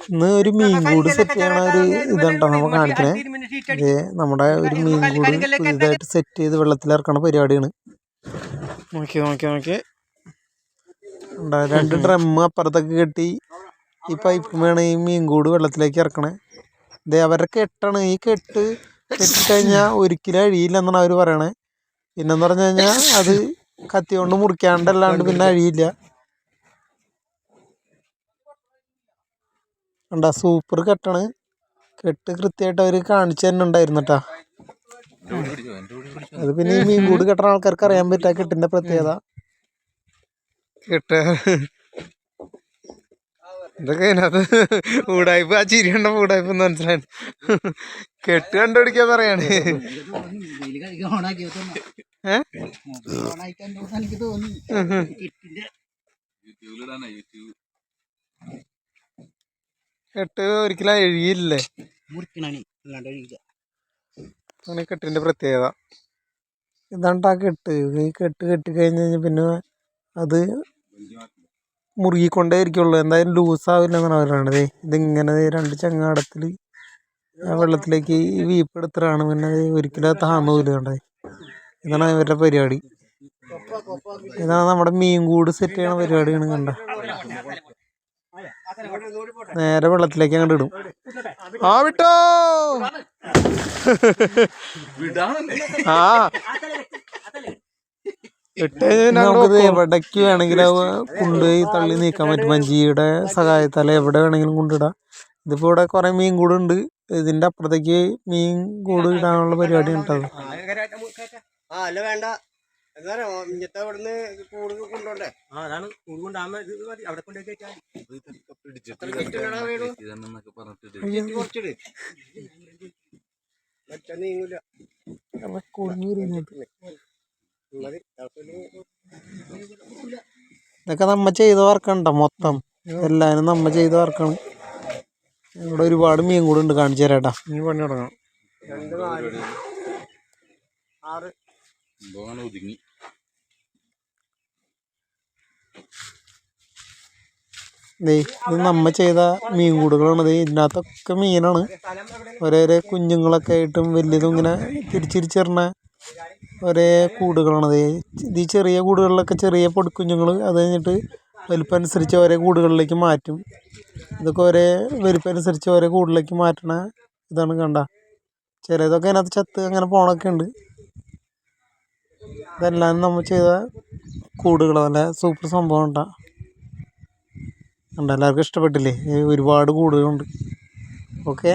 ഇന്ന് ഒരു മീൻകൂട് സെറ്റ് ചെയ്യണ ഒരു ഇതുണ്ടോ നമ്മൾ കാണിക്കണേ. ഇത് നമ്മുടെ ഒരു മീൻകൂട് പുതിയതായിട്ട് സെറ്റ് ചെയ്ത് വെള്ളത്തിലിറക്കണ പരിപാടിയാണ്. നോക്കി നോക്കി നോക്കി. ഉണ്ടാ രണ്ട് ഡ്രമ്മ് അപ്പുറത്തൊക്കെ കെട്ടി ഈ പൈപ്പ് വേണം ഈ മീൻകൂട് വെള്ളത്തിലേക്ക് ഇറക്കണേ. ഇത് അവരുടെ കെട്ടാണ്. ഈ കെട്ട് കെട്ടിക്കഴിഞ്ഞാൽ ഒരിക്കലും അഴിയില്ല എന്നാണ് അവർ പറയണേ. പിന്നെന്ന് പറഞ്ഞു കഴിഞ്ഞാൽ അത് കത്തി കൊണ്ട് മുറിക്കാണ്ടല്ലാണ്ട് പിന്നെ അഴിയില്ല. ഉണ്ടാ സൂപ്പർ കെട്ടാണ്. കെട്ട് കൃത്യമായിട്ട് അവർ കാണിച്ചു തന്നെ ഉണ്ടായിരുന്നു കേട്ടാ അത് പിന്നെ ഈ മീൻ കൂട് കെട്ടണ ആൾക്കാർക്ക് അറിയാൻ പറ്റുക കെട്ടിന്റെ പ്രത്യേകത. കെട്ട. ഇതൊക്കെ അതിനകത്ത് ഊടായ്പ ആ ചിരി കണ്ട ഊടായ്പ എന്ന് മനസ്സിലായി. കെട്ട് കണ്ടുപിടിക്കാൻ പറയാണ്. ഏഹ് കെട്ട് ഒരിക്കലും ഒഴിയില്ല അങ്ങനെ കെട്ടിന്റെ പ്രത്യേകത. ഇതാണ് ആ കെട്ട്. ഈ കെട്ട് കെട്ടി കഴിഞ്ഞ് കഴിഞ്ഞാൽ പിന്നെ അത് മുറുകിക്കൊണ്ടേ ഇരിക്കുള്ളൂ എന്തായാലും ലൂസാവില്ല എന്നാണ് പറയുന്നത് ഇതിങ്ങനെ രണ്ട് ചങ്ങാടത്തിൽ ആ വെള്ളത്തിലേക്ക് ഈ വീപ്പ് എടുത്തിട്ടാണ് പിന്നെ ഒരിക്കലും താന്നു പോലും കണ്ടത്. ഇതാണ് ഇവരുടെ പരിപാടി. ഇതാണ് നമ്മുടെ മീൻകൂട് സെറ്റ് ചെയ്യണ പരിപാടിയാണ് കണ്ട നേരെ വെള്ളത്തിലേക്ക് അങ്ങോട്ട് ഇടും. ആ വിട്ടോ. ആ. എവിടേക്ക് വേണമെങ്കിലും കൊണ്ടുപോയി തള്ളി നീക്കാൻ പറ്റും. മഞ്ചിയുടെ സഹായത്താൽ എവിടെ വേണമെങ്കിലും കൊണ്ടിടാം ഇതിപ്പോ ഇവിടെ കുറെ മീൻ ഉണ്ട്. ഇതിന്റെ അപ്പുറത്തേക്ക് മീൻ കൂട് ഇടാനുള്ള പരിപാടി ഉണ്ടത് ആ അല്ല വേണ്ട. എന്താ പറയാ ഇഞ്ഞത്തെ ഇവിടുന്ന് കൂടുതൽ കൊണ്ടോണ്ടേ? ആ അതാണ് കൂട് കൊണ്ടാകുമ്പോ ഇത് മതി. അവിടെ കൊണ്ടുപോയി കയറ്റാൻ കുറച്ചിട് മറ്റേ നീങ്ങൂല. മതി. തണുപ്പിൽ ഇതൊക്കെ നമ്മ ചെയ്ത വർക്കണ്ട മൊത്തം? എല്ലാരും നമ്മ ചെയ്ത വർക്കാണ്. ഇവിടെ ഒരുപാട് മീൻ കൂടെ ഉണ്ട് കാണിച്ചു തരാട്ടാ നീ പണി തുടങ്ങാം. രണ്ട് നാല് ആറ്. ഒതുങ്ങി. ദേ ഇത് നമ്മ ചെയ്ത മീൻ കൂടുകളാണ്. ഇതിനകത്തൊക്കെ മീനാണ്. ഓരോരോ കുഞ്ഞുങ്ങളൊക്കെ ആയിട്ടും വലിയതും ഇങ്ങനെ തിരിച്ചിരിച്ചിറണ ഒരേ കൂടുകളാണ്. ദേ ഇത് ഈ ചെറിയ കൂടുകളിലൊക്കെ ചെറിയ പൊടിക്കുഞ്ഞുങ്ങൾ അത് കഴിഞ്ഞിട്ട് വലിപ്പമനുസരിച്ച് ഓരോ കൂടുകളിലേക്ക് മാറ്റും. ഇതൊക്കെ ഒരേ വലിപ്പമനുസരിച്ച് ഓരോ കൂടിലേക്ക് മാറ്റണ ഇതാണ് കണ്ട. ചിലതൊക്കെ അതിനകത്ത് ചത്ത് അങ്ങനെ പോണൊക്കെ ഉണ്ട്. ഇതെല്ലാം നമ്മൾ ചെയ്ത കൂടുകൾ നല്ല സൂപ്പർ സംഭവം ഉണ്ടാ കണ്ട എല്ലാവർക്കും ഇഷ്ടപ്പെട്ടില്ലേ? ഒരുപാട് കൂടുകളുണ്ട്. ഓക്കെ